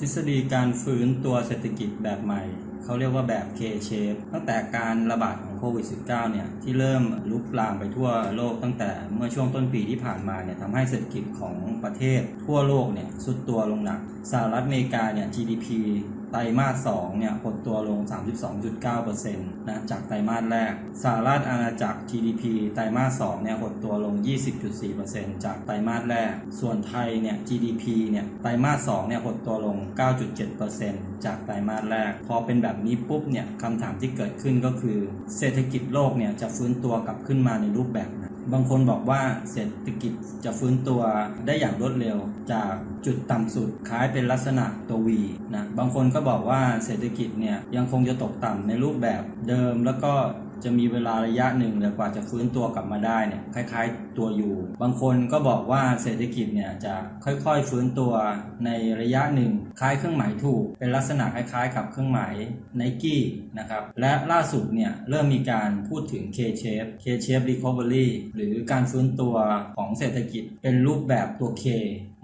ทฤษฎีการฟื้นตัวเศรษฐกิจแบบใหม่ เขาเรียกว่าแบบ K-shape ตั้งแต่การระบาดของโควิด -19 เนี่ยที่เริ่มลุกลามไปทั่วโลกตั้งแต่เมื่อช่วงต้นปีที่ผ่านมาเนี่ยทำให้เศรษฐกิจของประเทศทั่วโลกเนี่ยสุดตัวลงหนักสหรัฐอเมริกาเนี่ย GDP ไตรมาส2เนี่ยหดตัวลง 32.9%นะจากไตรมาสแรกสหรัฐอาณาจักร GDP ไตรมาส2เนี่ยหดตัวลง 20.4%จากไตรมาสแรก ส่วนไทยเนี่ย GDP เนี่ยไตรมาส2เนี่ยหดตัวลง 9.7%จากไตรมาสแรก พอเป็นแบบนี้ปุ๊บเนี่ยคำถามที่เกิดขึ้นก็คือ เศรษฐกิจโลกเนี่ยจะฟื้นตัวกลับขึ้นมาในรูปแบบไหนบางคนบอกว่าเศรษฐกิจจะฟื้นตัวได้อย่างรวดเร็ว จากจุดต่ำสุดคล้ายเป็นลักษณะตัววีนะบางคนก็บอกว่าเศรษฐกิจเนี่ยยังคงจะตกต่ำในรูปแบบเดิมแล้วก็ จะมีเวลาระยะหนึ่งเลยกว่าจะฟื้นตัวกลับมาได้เนี่ยคล้าย ๆ ตัวอยู่ บางคนก็บอกว่าเศรษฐกิจเนี่ยจะค่อยๆฟื้นตัวในระยะหนึ่งคล้ายเครื่องหมายถูก เป็นลักษณะคล้ายๆ กับเครื่องหมายไนกี้นะครับและล่าสุดเนี่ยเริ่มมีการพูดถึง K-shape K-shape recovery หรือการฟื้นตัวของเศรษฐกิจเป็นรูปแบบตัว K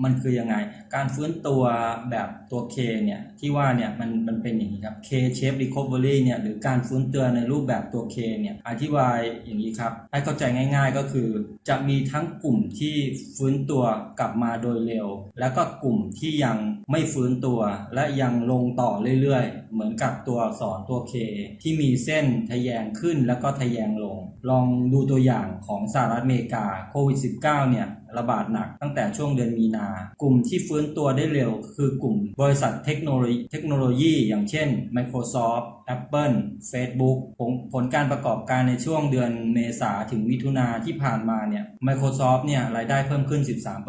มันคือยังไง การฟื้นตัวแบบตัว K เนี่ยที่ว่าเนี่ยมันมันเป็นอย่างนี้ครับ K shape recovery เนี่ยหรือการฟื้นตัวในรูปแบบตัว K เนี่ยอธิบายอย่างนี้ครับ ให้เข้าใจง่าย ๆ ก็คือ จะมีทั้งกลุ่มที่ฟื้นตัวกลับมาโดยเร็ว แล้วก็กลุ่มที่ยังไม่ฟื้นตัว และยังลงต่อเรื่อยๆ เหมือนกับตัวสอักษรตัว K ที่มีเส้นทะแยงขึ้นแล้วก็ทะแยงลง ลองดูตัวอย่างของสหรัฐอเมริกาโควิด -19 เนี่ย ระบาดหนักตั้งแต่ช่วงเดือนมีนา กลุ่มที่ฟื้นตัวได้เร็ว คือกลุ่มบริษัทเทคโนโลยีเทคโนโลยี อย่างเช่น Microsoft Apple Facebook ผลผลการประกอบการในช่วงเดือนเมษาถึงมิถุนาที่ผ่านมาเนี่ย Microsoft เนี่ยรายได้เพิ่มขึ้น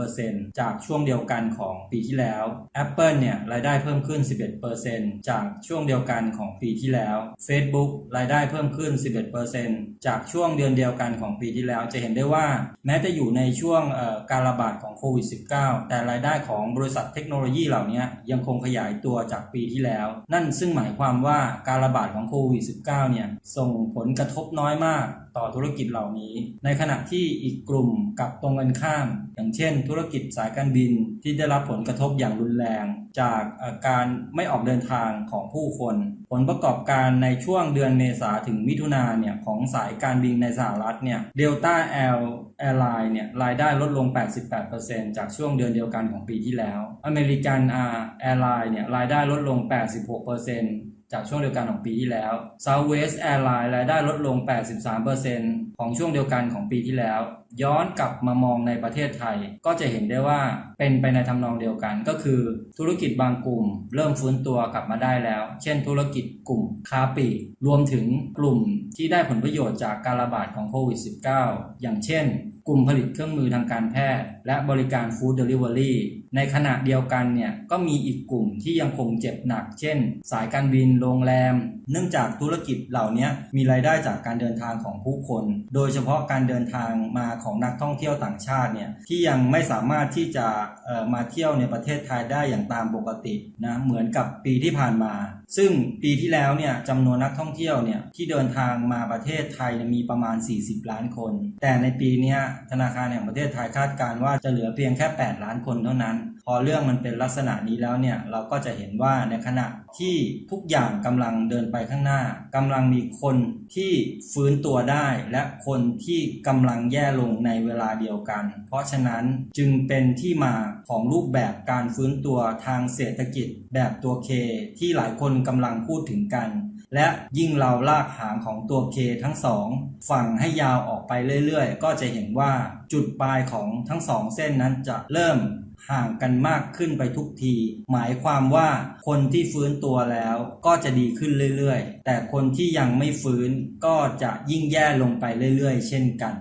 13%จากช่วงเดียวกันของปีที่แล้ว Apple เนี่ยรายได้เพิ่มขึ้น 11%จากช่วงเดียวกันของปีที่แล้ว Facebook รายได้เพิ่มขึ้น 11%จากช่วงเดือนเดียวกันของปีที่แล้ว จะเห็นได้ว่าแม้จะอยู่ในช่วงเอ่อการระบาดของโควิด -19 แต่รายได้ของบริษัทเทคโนโลยีเหล่านี้ยังคงขยายตัวจากปีที่แล้ว นั่นซึ่งหมายความว่าการระบาดของโควิด -19 เนี่ยส่งผลกระทบน้อยมาก ต่อธุรกิจเหล่านี้ ในขณะที่อีกกลุ่มกับตรงกันข้าม อย่างเช่น ธุรกิจสายการบินที่ได้รับผลกระทบอย่างรุนแรง จากอ่อการไม่ออกเดินทางของผู้คน ผลประกอบการในช่วงเดือนเมษาถึงมิถุนาเนี่ยของสายการบินในสหรัฐเนี่ยเดลต้าแอลแอร์ไลน์เนี่ยรายได้ลดลง 88%จากช่วงเดือนเดียวกันของปีที่แล้ว อเมริกันอาแอร์ไลน์เนี่ยรายได้ลดลง 86%จากช่วงเดียวกันของปีที่แล้ว Southwest Airlines รายได้ลดลง 83%ของช่วงเดียวกันของปีที่แล้วย้อนกลับมามองในประเทศไทย ก็จะเห็นได้ว่าเป็นไปในทำนองเดียวกัน ก็คือธุรกิจบางกลุ่ม เริ่มฟื้นตัวกลับมาได้แล้ว เช่น ธุรกิจกลุ่มค้าปลีกรวมถึงกลุ่มที่ได้ผลประโยชน์จากการระบาดของโควิด -19 อย่างเช่น กลุ่มผลิตเครื่องมือทางการแพทย์ และบริการฟู้ดเดลิเวอรี่ในขณะเดียวกันเนี่ยก็มีอีกกลุ่มที่ยังคงเจ็บหนัก เช่น สายการบินโรงแรม เนื่องจากธุรกิจเหล่านี้มีรายได้จากการเดินทางของผู้คน โดยเฉพาะการเดินทางมาของนักท่องเที่ยวต่างชาติเนี่ยที่ยังไม่สามารถที่จะมาเที่ยวในประเทศไทยได้อย่างตามปกตินะเหมือนกับปีที่ผ่านมา ซึ่งปีที่แล้วเนี่ยจำนวนนักท่องเที่ยวเนี่ยที่เดินทางมาประเทศไทยมีประมาณ 40 ล้านคน แต่ในปีนี้ธนาคารแห่งประเทศไทยคาดการณ์ว่าจะเหลือเพียงแค่ 8 ล้านคนเท่านั้น พอเรื่องมันเป็นลักษณะนี้แล้วเนี่ยเราก็จะเห็นว่าในขณะที่ทุกอย่างกำลังเดินไปข้างหน้ากำลังมีคนที่ฟื้นตัวได้และคนที่กำลังแย่ลงในเวลาเดียวกัน เพราะฉะนั้นจึงเป็นที่มาของรูปแบบการฟื้นตัวทางเศรษฐกิจแบบตัวเคที่หลายคนกำลังพูดถึงกัน และยิ่งเราลากหางของตัวเคทั้งสองฝั่งให้ยาวออกไปเรื่อยๆ ก็จะเห็นว่าจุดปลายของทั้งสองเส้นนั้นจะเริ่มห่างกันมากขึ้นไปทุกที หมายความว่าคนที่ฟื้นตัวแล้วก็จะดีขึ้นเรื่อยๆ แต่คนที่ยังไม่ฟื้นก็จะยิ่งแย่ลงไปเรื่อยๆ เช่นกัน